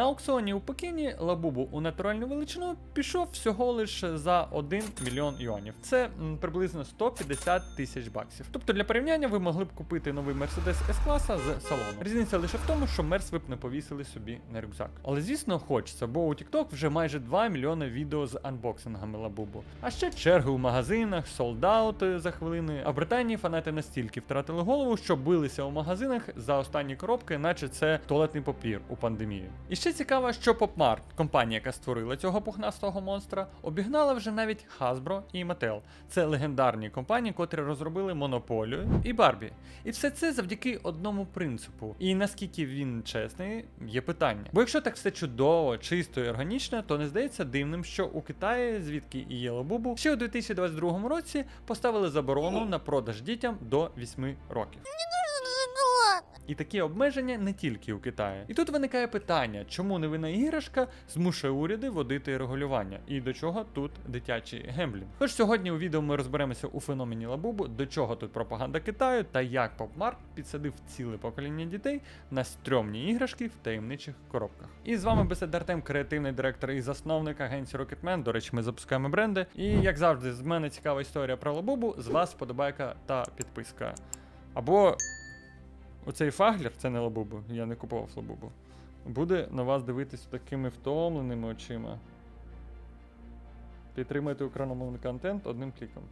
На аукціоні у Пекіні лабубу у натуральну величину пішов всього лише за 1 мільйон юанів. Це приблизно 150 тисяч баксів. Тобто для порівняння ви могли б купити новий Mercedes S-класа з салону. Різниця лише в тому, що Мерс ви б не повісили собі на рюкзак. Але звісно, хочеться, бо у TikTok вже майже 2 мільйони відео з анбоксингами лабубу. А ще черги у магазинах, солдаути за хвилини. А в Британії фанати настільки втратили голову, що билися у магазинах за останні коробки, наче це туалетний папір у пандемії. І ще цікаво, що PopMart, компанія, яка створила цього пухнастого монстра, обігнала вже навіть Hasbro і Mattel. Це легендарні компанії, котрі розробили монополію і Барбі. І все це завдяки одному принципу. І наскільки він чесний, є питання. Бо якщо так все чудово, чисто і органічно, то не здається дивним, що у Китаї, звідки і є Лабубу, ще у 2022 році поставили заборону на продаж дітям до 8 років. І такі обмеження не тільки у Китаї. І тут виникає питання, чому невинна іграшка змушує уряди вводити регулювання, і до чого тут дитячий гемблінг. Тож сьогодні у відео ми розберемося у феномені Лабубу, до чого тут пропаганда Китаю та як PopMart підсадив ціле покоління дітей на стрьомні іграшки в таємничих коробках. І з вами Бесед Артем, креативний директор і засновник агенції Rocketman. До речі, ми запускаємо бренди. І як завжди, з мене цікава історія про Лабубу, з вас вподобайка та підписка. Або Оцей фаглер, це не лабубу, я не купував лабубу. Буде на вас дивитись такими втомленими очима. Підтримайте україномовний контент одним кліком.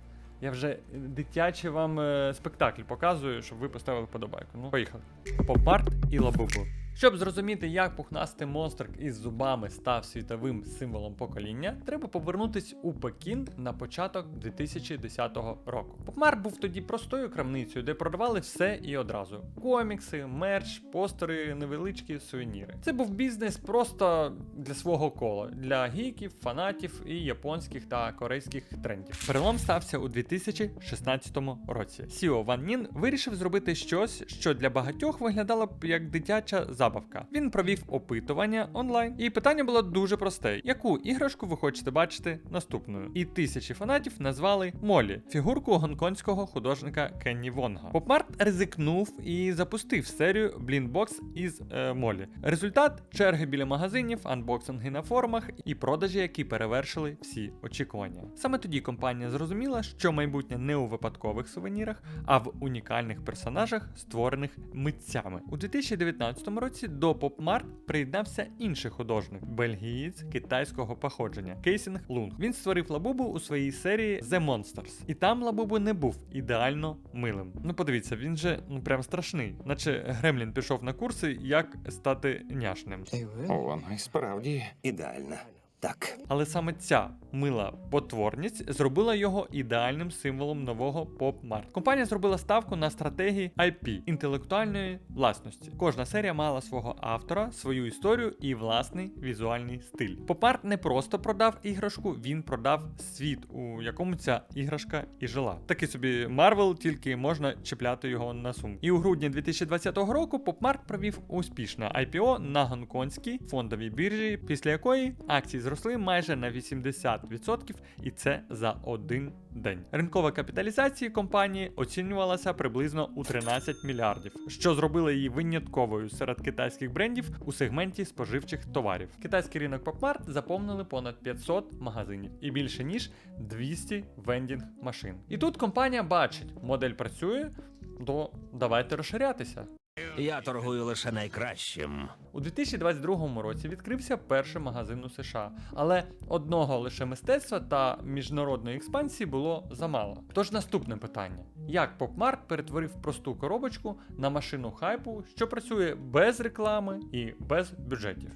Я вже дитячий вам е, спектакль показую, щоб ви поставили подобайку. Ну, поїхали. Попарт і лабубу. Щоб зрозуміти, як пухнастий монстр із зубами став світовим символом покоління, треба повернутись у Пекін на початок 2010 року. Попмар був тоді простою крамницею, де продавали все і одразу: комікси, мерч, постери, невеличкі сувеніри. Це був бізнес просто для свого кола, для гіків, фанатів і японських та корейських трендів. Перелом стався у 2016 році. Сіо Ван Нін вирішив зробити щось, що для багатьох виглядало б як дитяча забавка. Він провів опитування онлайн, і питання було дуже просте: яку іграшку ви хочете бачити наступною? І тисячі фанатів назвали Молі, фігурку гонконгського художника Кенні Вонга. Попмарт ризикнув і запустив серію Блінбокс із е, Молі. Результат черги біля магазинів, анбоксинги на форумах і продажі, які перевершили всі очікування. Саме тоді компанія зрозуміла, що майбутнє не у випадкових сувенірах, а в унікальних персонажах, створених митцями. У 2019 році до PopMart приєднався інший художник, бельгієць китайського походження Кейсінг Лунг. Він створив лабубу у своїй серії The Monsters. І там лабубу не був ідеально милим. Ну подивіться, він же ну прям страшний, наче Гремлін пішов на курси, як стати няшним. Воно і справді ідеально. Так. Але саме ця мила потворність зробила його ідеальним символом нового поп-март. Компанія зробила ставку на стратегії IP інтелектуальної власності. Кожна серія мала свого автора, свою історію і власний візуальний стиль. Поп-март не просто продав іграшку, він продав світ, у якому ця іграшка і жила. Такий собі Марвел, тільки можна чіпляти його на сумку. І у грудні 2020 року Попмарт провів успішне IPO на гонконгській фондовій біржі, після якої акції зросли майже на 80%, і це за один день. Ринкова капіталізація компанії оцінювалася приблизно у 13 мільярдів, що зробило її винятковою серед китайських брендів у сегменті споживчих товарів. Китайський ринок Попмарт заповнили понад 500 магазинів і більше ніж 200 вендінг машин. І тут компанія бачить, модель працює, то давайте розширятися. Я торгую лише найкращим. У 2022 році відкрився перший магазин у США, але одного лише мистецтва та міжнародної експансії було замало. Тож наступне питання: як Попмарт перетворив просту коробочку на машину хайпу, що працює без реклами і без бюджетів?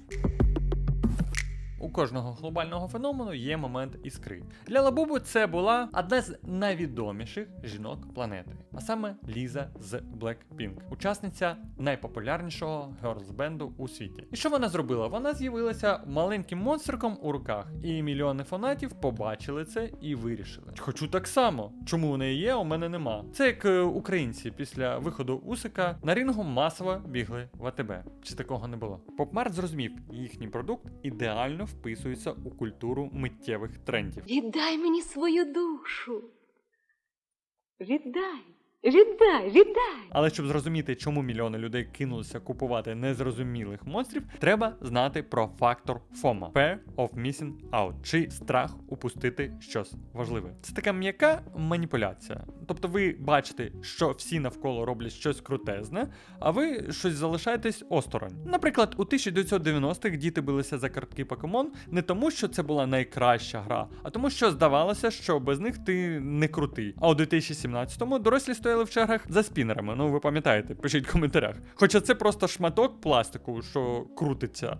У кожного глобального феномену є момент іскри. Для Лабубу це була одна з найвідоміших жінок планети, а саме Ліза з Blackpink, учасниця найпопулярнішого герлз-бенду у світі. І що вона зробила? Вона з'явилася маленьким монстриком у руках, і мільйони фанатів побачили це і вирішили. Хочу так само. Чому у неї є, у мене нема. Це як е, українці після виходу Усика на рінгу масово бігли в АТБ. Чи такого не було? Попмарт зрозумів, їхній продукт ідеально вписується у культуру миттєвих трендів. Віддай мені свою душу. Віддай. Віддай, віддай. Але щоб зрозуміти, чому мільйони людей кинулися купувати незрозумілих монстрів, треба знати про фактор FOMO – Fear of Missing Out, чи страх упустити щось важливе. Це така м'яка маніпуляція. Тобто ви бачите, що всі навколо роблять щось крутезне, а ви щось залишаєтесь осторонь. Наприклад, у 1990-х діти билися за картки Покемон не тому, що це була найкраща гра, а тому, що здавалося, що без них ти не крутий. А у 2017-му дорослі стояли в чергах за спінерами. Ну ви пам'ятаєте, пишіть в коментарях. Хоча це просто шматок пластику, що крутиться.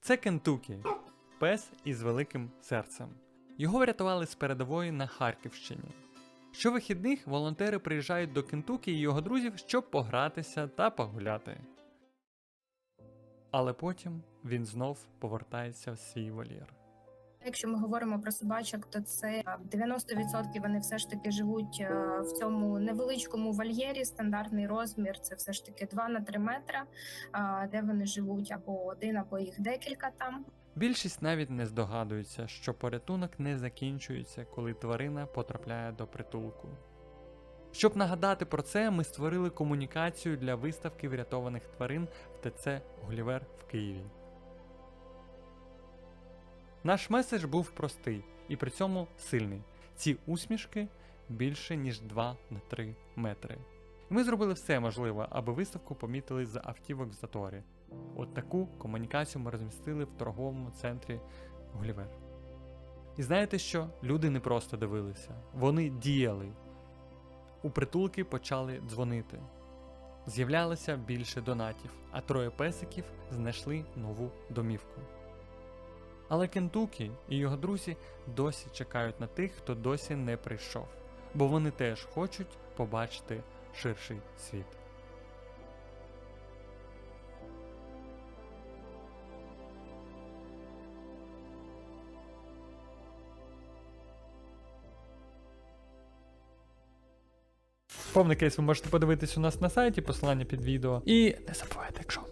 Це Кентукі, пес із великим серцем. Його врятували з передової на Харківщині. Щовихідних волонтери приїжджають до Кентукі і його друзів, щоб погратися та погуляти. Але потім він знов повертається в свій волір. Якщо ми говоримо про собачок, то це а, 90% вони все ж таки живуть е, в цьому невеличкому вольєрі. Стандартний розмір це все ж таки 2 на 3 метра, де вони живуть або один, або їх декілька там. Більшість навіть не здогадується, що порятунок не закінчується, коли тварина потрапляє до притулку. Щоб нагадати про це, ми створили комунікацію для виставки врятованих тварин в ТЦ Гулівер в Києві. Наш меседж був простий і при цьому сильний. Ці усмішки більше ніж 2 на 3 метри. Ми зробили все можливе, аби виставку помітили з автівок в заторі. От таку комунікацію ми розмістили в торговому центрі Гулівер. І знаєте що? Люди не просто дивилися, вони діяли. У притулки почали дзвонити. З'являлося більше донатів, а троє песиків знайшли нову домівку. Але Кентукі і його друзі досі чекають на тих, хто досі не прийшов, бо вони теж хочуть побачити ширший світ. Повний кейс ви можете подивитись у нас на сайті, посилання під відео. І не забувайте, якщо вам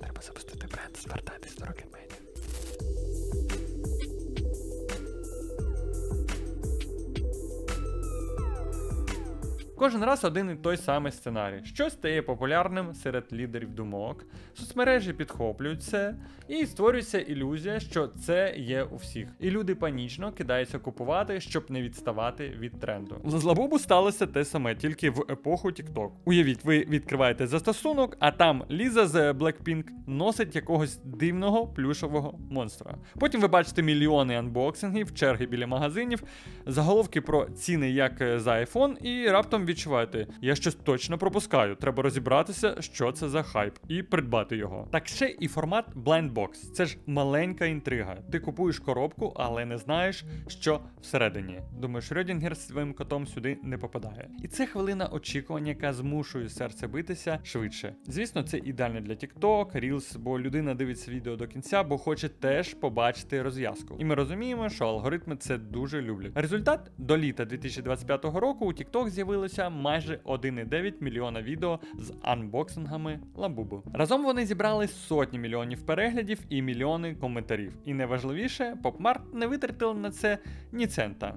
Кожен раз один і той самий сценарій. Щось стає популярним серед лідерів думок, соцмережі підхоплюють це, і створюється ілюзія, що це є у всіх. І люди панічно кидаються купувати, щоб не відставати від тренду. З Лабубу сталося те саме, тільки в епоху TikTok. Уявіть, ви відкриваєте застосунок, а там Ліза з Blackpink носить якогось дивного плюшового монстра. Потім ви бачите мільйони анбоксингів, черги біля магазинів, заголовки про ціни як е, за iPhone, і раптом відчуваєте, я щось точно пропускаю. Треба розібратися, що це за хайп, і придбати його. Так ще і формат Blind Box. Це ж маленька інтрига. Ти купуєш коробку, але не знаєш, що всередині. Думаєш, Рьодінгер з своїм котом сюди не попадає. І це хвилина очікування, яка змушує серце битися швидше. Звісно, це ідеально для TikTok, Reels, бо людина дивиться відео до кінця, бо хоче теж побачити розв'язку. І ми розуміємо, що алгоритми це дуже люблять. Результат до літа 2025 року у TikTok з'явилося майже 1,9 мільйона відео з анбоксингами Лабубу. Разом вони зібрали сотні мільйонів переглядів і мільйони коментарів. І найважливіше, попмарт не витратили на це ні цента.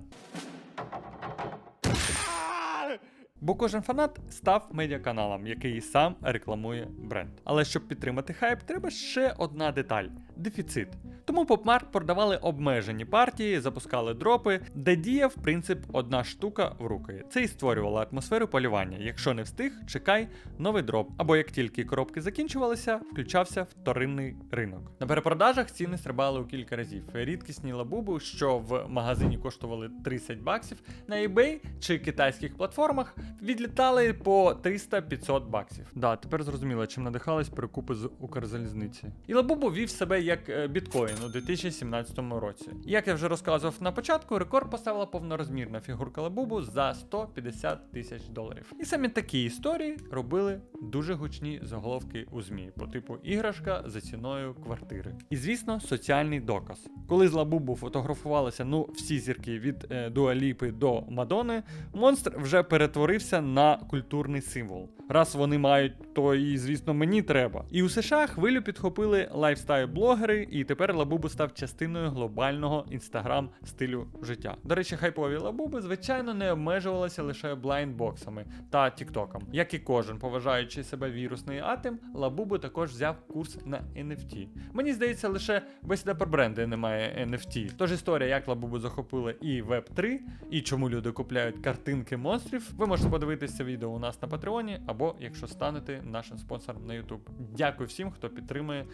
Бо кожен фанат став медіаканалом, який сам рекламує бренд. Але щоб підтримати хайп, треба ще одна деталь дефіцит. Тому PopMart продавали обмежені партії, запускали дропи, де діяв принцип одна штука в руки. Це і створювало атмосферу полювання. Якщо не встиг, чекай новий дроп. Або як тільки коробки закінчувалися, включався вторинний ринок. На перепродажах ціни стрибали у кілька разів. Рідкісні лабуби, що в магазині коштували 30 баксів, на eBay чи китайських платформах відлітали по 300-500 баксів. Да, тепер зрозуміло, чим надихались перекупи з Укрзалізниці. І Лабубу вів себе як е, біткоін у 2017 році. Як я вже розказував на початку, рекорд поставила повнорозмірна фігурка Лабубу за 150 тисяч доларів. І саме такі історії робили дуже гучні заголовки у ЗМІ по типу іграшка за ціною квартири. І звісно, соціальний доказ. Коли з Лабубу фотографувалися ну всі зірки від е, Дуаліпи до Мадони, монстр вже перетворився на культурний символ. Раз вони мають, то і звісно мені треба. І у США хвилю підхопили лайфстайл-блогери, і тепер лабубу став частиною глобального інстаграм стилю життя. До речі, хайпові лабуби, звичайно, не обмежувалися лише блайндбоксами та тіктоком. Як і кожен поважаючий себе вірусний атем, лабубу також взяв курс на NFT. Мені здається, лише бесіда про бренди немає NFT. Тож історія, як лабубу захопили і Web3, і чому люди купляють картинки монстрів, ви можете подивитися відео у нас на Патреоні, або якщо станете нашим спонсором на YouTube. Дякую всім, хто підтримує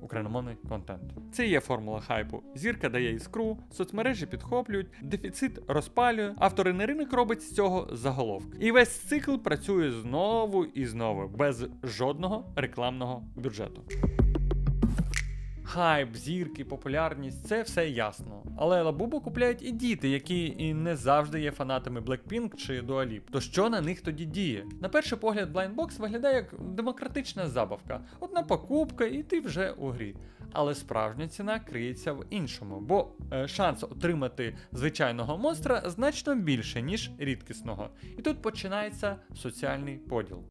україномовний контент. Це є формула хайпу. Зірка дає іскру, соцмережі підхоплюють, дефіцит розпалює, авторинний ринок робить з цього заголовки. І весь цикл працює знову і знову, без жодного рекламного бюджету. Хайп, зірки, популярність це все ясно. Але лабубу купляють і діти, які і не завжди є фанатами Blackpink чи Lip. То що на них тоді діє? На перший погляд, Blindbox виглядає як демократична забавка. Одна покупка, і ти вже у грі. Але справжня ціна криється в іншому, бо е, шанс отримати звичайного монстра значно більше, ніж рідкісного. І тут починається соціальний поділ.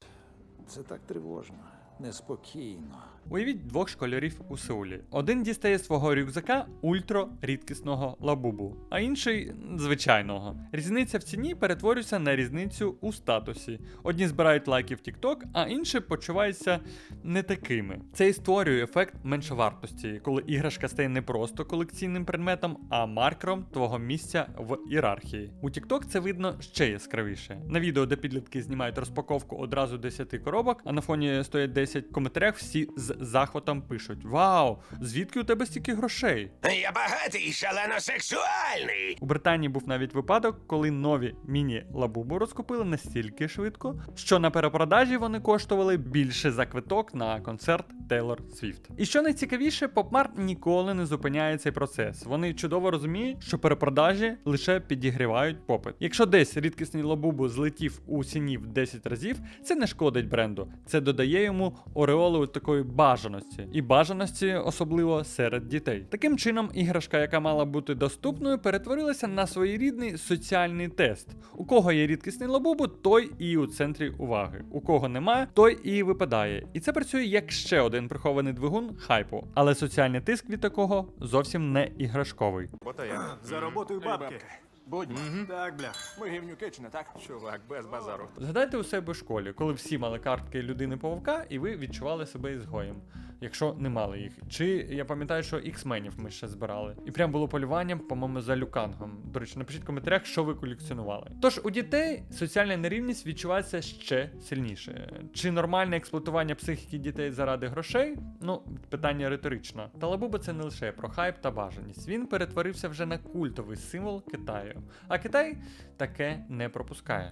Це так тривожно, неспокійно. Уявіть двох школярів у Сеулі. Один дістає свого рюкзака ультра рідкісного лабубу, а інший звичайного. Різниця в ціні перетворюється на різницю у статусі. Одні збирають лайки в TikTok, а інші почуваються не такими. Це і створює ефект меншовартості, коли іграшка стає не просто колекційним предметом, а маркером твого місця в ієрархії. У TikTok це видно ще яскравіше. На відео, де підлітки знімають розпаковку одразу 10 коробок, а на фоні стоять 10 коментарях, всі з захватом пишуть: Вау! Звідки у тебе стільки грошей? Я багатий і шалено сексуальний. У Британії був навіть випадок, коли нові міні-лабубу розкупили настільки швидко, що на перепродажі вони коштували більше за квиток на концерт Тейлор Свіфт. І що найцікавіше, Попмарт ніколи не зупиняє цей процес. Вони чудово розуміють, що перепродажі лише підігрівають попит. Якщо десь рідкісний лабубу злетів у ціні в 10 разів, це не шкодить бренду. Це додає йому ореолу такої бажаності, і бажаності особливо серед дітей. Таким чином, іграшка, яка мала бути доступною, перетворилася на своєрідний соціальний тест. У кого є рідкісний лабубу, той і у центрі уваги. У кого немає, той і випадає. І це працює як ще один прихований двигун хайпу. Але соціальний тиск від такого зовсім не іграшковий. За роботою бабки. Будні. Так, бля. Ми гівнюки чи не так? Чувак, без базару. Згадайте у себе в школі, коли всі мали картки людини павука, і ви відчували себе ізгоєм, якщо не мали їх. Чи я пам'ятаю, що іксменів ми ще збирали. І прям було полюванням, по-моєму, за люкангом. До речі, напишіть в коментарях, що ви колекціонували. Тож у дітей соціальна нерівність відчувається ще сильніше. Чи нормальне експлуатування психіки дітей заради грошей? Ну, питання риторичне. Та лабуба це не лише про хайп та бажаність. Він перетворився вже на культовий символ Китаю. А Китай таке не пропускає.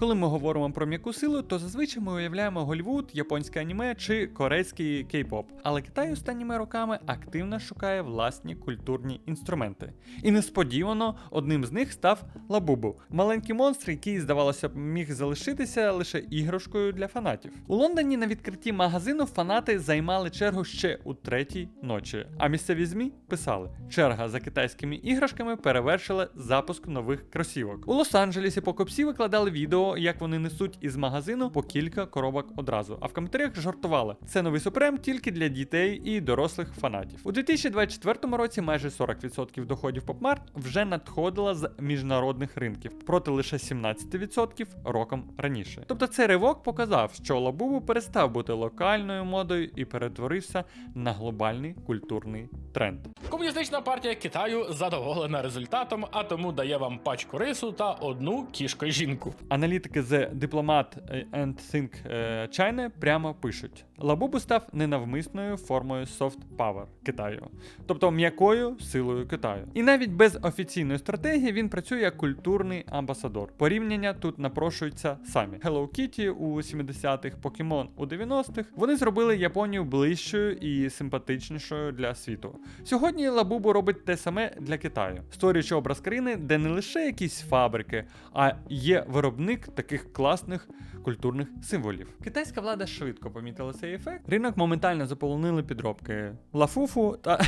Коли ми говоримо про м'яку силу, то зазвичай ми уявляємо Голлівуд, японське аніме чи корейський кей-поп. Але Китай останніми роками активно шукає власні культурні інструменти. І несподівано одним з них став лабубу маленький монстр, який, здавалося б, міг залишитися лише іграшкою для фанатів. У Лондоні на відкритті магазину фанати займали чергу ще у третій ночі. А місцеві змі писали: черга за китайськими іграшками перевершила запуск нових кросівок. У Лос-Анджелесі покупці викладали відео, як вони несуть із магазину по кілька коробок одразу. А в коментарях жартували: це новий супрем тільки для дітей і дорослих фанатів. У 2024 році майже 40% доходів Попмарт вже надходило з міжнародних ринків, проти лише 17% роком раніше. Тобто цей ривок показав, що Лабубу перестав бути локальною модою і перетворився на глобальний культурний тренд. Комуністична партія Китаю задоволена результатом, а тому дає вам пачку рису та одну кішко жінку. Аналітики з Diplomat and Think е, China прямо пишуть: Лабубу став ненавмисною формою soft power Китаю, тобто м'якою силою Китаю. І навіть без офіційної стратегії він працює як культурний амбасадор. Порівняння тут напрошуються самі. Hello Kitty у 70-х, Pokemon у 90-х. Вони зробили Японію ближчою і симпатичнішою для світу. Сьогодні Лабубу робить те саме для Китаю, створюючи образ країни, де не лише якісь фабрики, а є виробник таких класних культурних символів. Китайська влада швидко помітила цей ефект. Ринок моментально заполонили підробки Лафуфу та.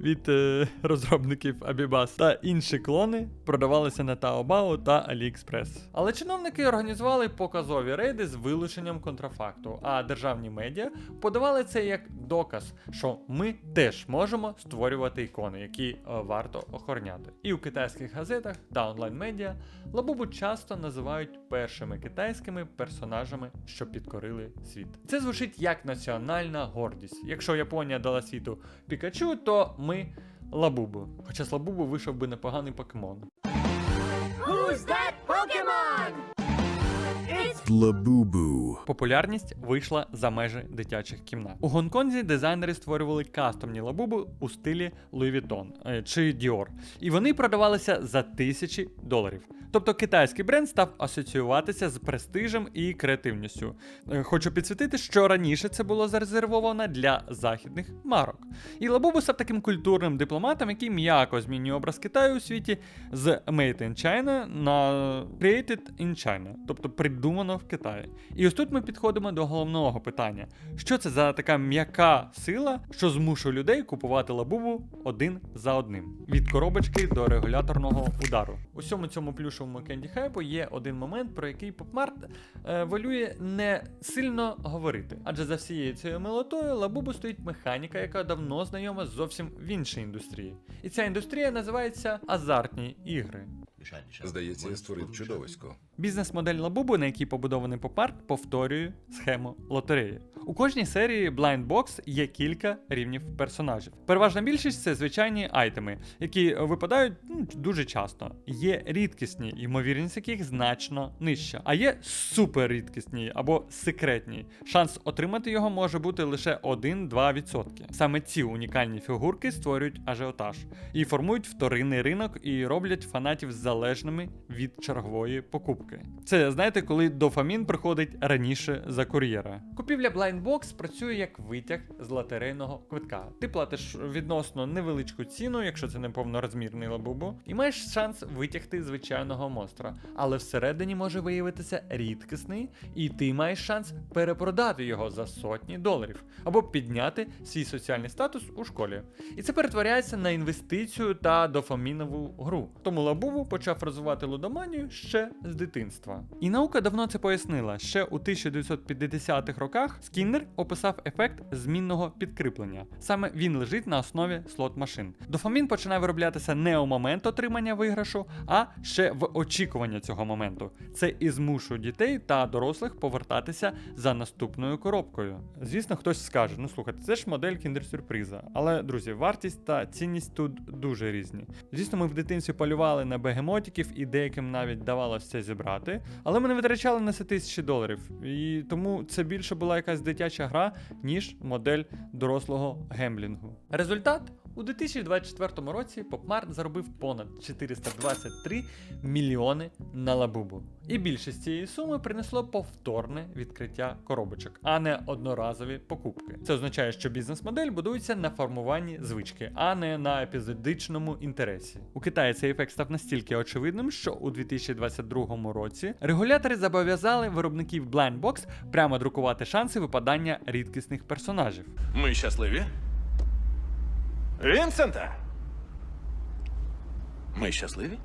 Від е, розробників Abibas та інші клони продавалися на Taobao та AliExpress. Але чиновники організували показові рейди з вилученням контрафакту, а державні медіа подавали це як доказ, що ми теж можемо створювати ікони, які е, варто охороняти. І у китайських газетах та онлайн-медіа Лабубу часто називають першими китайськими персонажами, що підкорили світ. Це звучить як національна гордість. Якщо Японія дала світу Пікачу, то ми Лабубу. Хоча з Лабубу вийшов би непоганий покемон. Labubu. Популярність вийшла за межі дитячих кімнат. У Гонконзі дизайнери створювали кастомні лабуби у стилі Louis Vuitton е, чи Dior. І вони продавалися за тисячі доларів. Тобто китайський бренд став асоціюватися з престижем і креативністю. Е, Хочу підсвітити, що раніше це було зарезервовано для західних марок. І Лабубу став таким культурним дипломатом, який м'яко змінює образ Китаю у світі з Made in China на Created in China, тобто придумано в Китаї. І ось тут ми підходимо до головного питання: що це за така м'яка сила, що змушує людей купувати лабубу один за одним? Від коробочки до регуляторного удару. У всьому цьому плюшовому кенді хайпу є один момент, про який Попмарт е, волює не сильно говорити. Адже за всією цією милотою лабубу стоїть механіка, яка давно знайома зовсім в іншій індустрії. І ця індустрія називається азартні ігри. Здається, я створив чудовисько. Бізнес-модель Лабубу, на якій побудований попарт, повторює схему лотереї. У кожній серії Blind Box є кілька рівнів персонажів. Переважна більшість це звичайні айтеми, які випадають ну, дуже часто. Є рідкісні, ймовірність яких значно нижча, а є суперрідкісні або секретні. Шанс отримати його може бути лише 1-2%. Саме ці унікальні фігурки створюють ажіотаж і формують вторинний ринок і роблять фанатів залежними від чергової покупки. Це знаєте, коли дофамін приходить раніше за кур'єра. Купівля Blind Box працює як витяг з лотерейного квитка. Ти платиш відносно невеличку ціну, якщо це не повнорозмірний лабубу, і маєш шанс витягти звичайного монстра. Але всередині може виявитися рідкісний, і ти маєш шанс перепродати його за сотні доларів або підняти свій соціальний статус у школі. І це перетворяється на інвестицію та дофамінову гру. Тому Лабубу почав розвивати лудоманію ще з дитинства. І наука давно це пояснила. Ще у 1950-х роках Скіннер описав ефект змінного підкріплення. Саме він лежить на основі слот-машин. Дофамін починає вироблятися не у момент отримання виграшу, а ще в очікування цього моменту. Це і змушує дітей та дорослих повертатися за наступною коробкою. Звісно, хтось скаже: ну слухайте, це ж модель кіндер-сюрприза. Але, друзі, вартість та цінність тут дуже різні. Звісно, ми в дитинстві полювали на бегемотиків і деяким навіть давалося це зібрати, але ми не витрачали на це тисячі доларів. І тому це більше була якась дитяча гра, ніж модель дорослого гемблінгу. Результат у 2024 році Попмарт заробив понад 423 мільйони на лабубу. І більшість цієї суми принесло повторне відкриття коробочок, а не одноразові покупки. Це означає, що бізнес-модель будується на формуванні звички, а не на епізодичному інтересі. У Китаї цей ефект став настільки очевидним, що у 2022 році регулятори зобов'язали виробників Blind Box прямо друкувати шанси випадання рідкісних персонажів. Ми щасливі? Вінсента! Ми щасливі?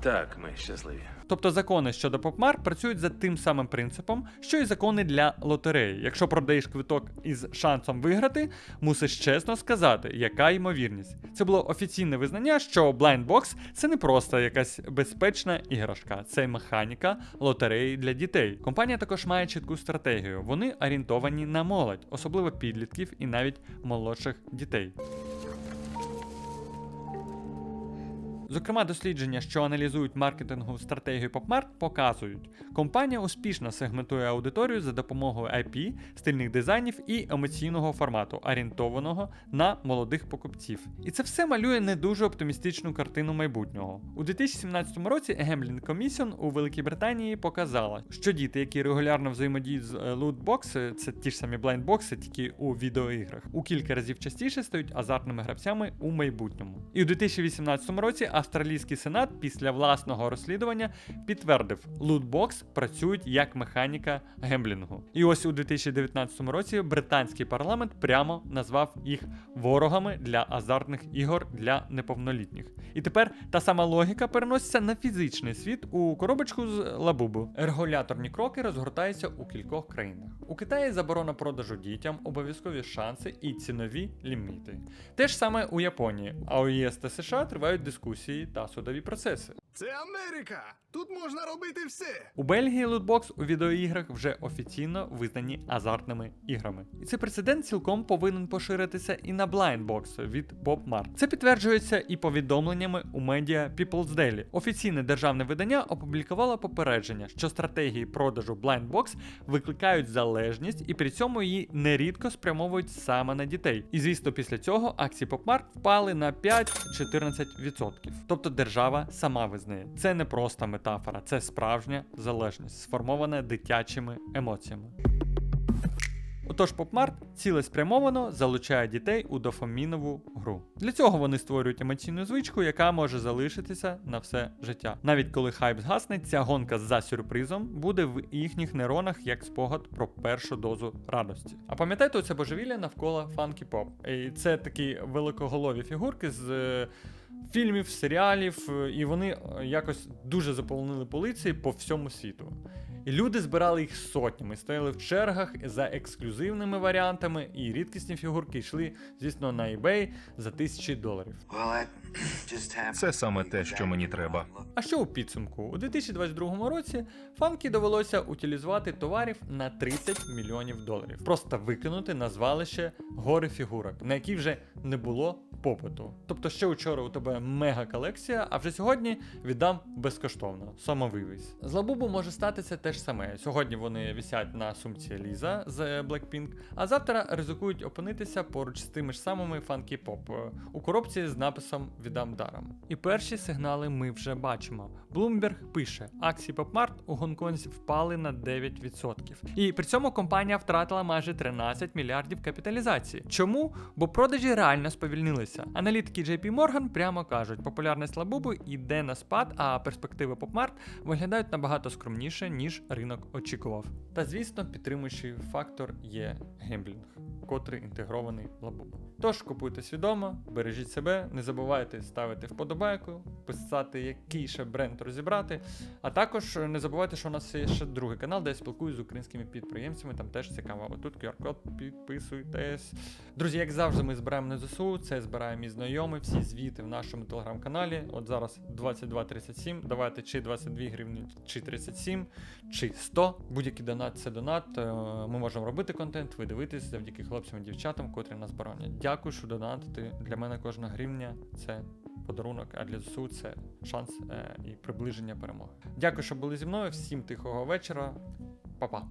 Так, ми щасливі. Тобто закони щодо попмар працюють за тим самим принципом, що і закони для лотереї. Якщо продаєш квиток із шансом виграти, мусиш чесно сказати, яка ймовірність. Це було офіційне визнання, що Blind Box це не просто якась безпечна іграшка, це механіка лотереї для дітей. Компанія також має чітку стратегію. Вони орієнтовані на молодь, особливо підлітків і навіть молодших дітей. Зокрема, дослідження, що аналізують маркетингову стратегію PopMart, показують, компанія успішно сегментує аудиторію за допомогою IP, стильних дизайнів і емоційного формату, орієнтованого на молодих покупців. І це все малює не дуже оптимістичну картину майбутнього. У 2017 році Gambling Commission у Великій Британії показала, що діти, які регулярно взаємодіють з е, лутбокси, це ті ж самі блайндбокси, тільки у відеоіграх, у кілька разів частіше стають азартними гравцями у майбутньому. І у 2018 році австралійський сенат після власного розслідування підтвердив, лутбокс працюють як механіка гемблінгу. І ось у 2019 році британський парламент прямо назвав їх ворогами для азартних ігор для неповнолітніх. І тепер та сама логіка переноситься на фізичний світ у коробочку з лабубу. Регуляторні кроки розгортаються у кількох країнах. У Китаї заборона продажу дітям, обов'язкові шанси і цінові ліміти. Те ж саме у Японії, а у ЄС та США тривають дискусії та судові процеси. Це Америка! Тут можна робити все. У Бельгії лутбокс у відеоіграх вже офіційно визнані азартними іграми. І цей прецедент цілком повинен поширитися і на блайндбокс від Bob Mart. Це підтверджується і повідомленнями у медіа People's Daily. Офіційне державне видання опублікувало попередження, що стратегії продажу блайндбокс викликають залежність і при цьому її нерідко спрямовують саме на дітей. І звісно, після цього акції PopMart впали на 5-14%. Тобто держава сама визнає. Це не просто метафора, це справжня залежність, сформована дитячими емоціями. Отож, PopMart цілеспрямовано залучає дітей у дофамінову гру. Для цього вони створюють емоційну звичку, яка може залишитися на все життя. Навіть коли хайп згасне, ця гонка за сюрпризом буде в їхніх нейронах як спогад про першу дозу радості. А пам'ятаєте оце божевілля навколо Funky Pop? І це такі великоголові фігурки з. Фільмів, серіалів, е, і вони е, якось дуже заполонили полиці по всьому світу. І люди збирали їх сотнями, стояли в чергах за ексклюзивними варіантами, і рідкісні фігурки йшли, звісно, на eBay за тисячі доларів. Це саме те, що мені треба. А що у підсумку? У 2022 році фанкі довелося утилізувати товарів на 30 мільйонів доларів. Просто викинути на звалище гори фігурок, на які вже не було попиту. Тобто ще вчора у тебе мега колекція, а вже сьогодні віддам безкоштовно. Самовивіз. З лабубу може статися те ж саме. Сьогодні вони висять на сумці Ліза з Blackpink, а завтра ризикують опинитися поруч з тими ж самими Funky Pop у коробці з написом Віддам даром. І перші сигнали ми вже бачимо. Bloomberg пише: акції PopMart у Гонконзі впали на 9%. І при цьому компанія втратила майже 13 мільярдів капіталізації. Чому? Бо продажі реально сповільнилися. Аналітики JP Morgan прямо кажуть, популярність лабубу йде на спад, а перспективи PopMart виглядають набагато скромніше, ніж ринок очікував. Та звісно, підтримуючий фактор є гемблінг, котрий інтегрований в лабубу. Тож купуйте свідомо, бережіть себе, не забувайте ставити вподобайку, писати, який ще бренд розібрати. А також не забувайте, що у нас є ще другий канал, де я спілкуюся з українськими підприємцями. Там теж цікаво. Отут QR-код, підписуйтесь. Друзі, як завжди, ми збираємо на ЗСУ. Це збирає мій знайомий. Всі звіти в нашому телеграм-каналі. От зараз 22.37. Давайте чи 22 гривні, чи 37, чи 100. Будь-який донат це донат. Е, Ми можемо робити контент, ви дивитесь завдяки хлопцям і дівчатам, котрі нас боронять. Дякую, що донатите. Для мене кожна гривня це подарунок, а для ЗСУ це шанс е, і приближення перемоги. Дякую, що були зі мною. Всім тихого вечора. Па-па.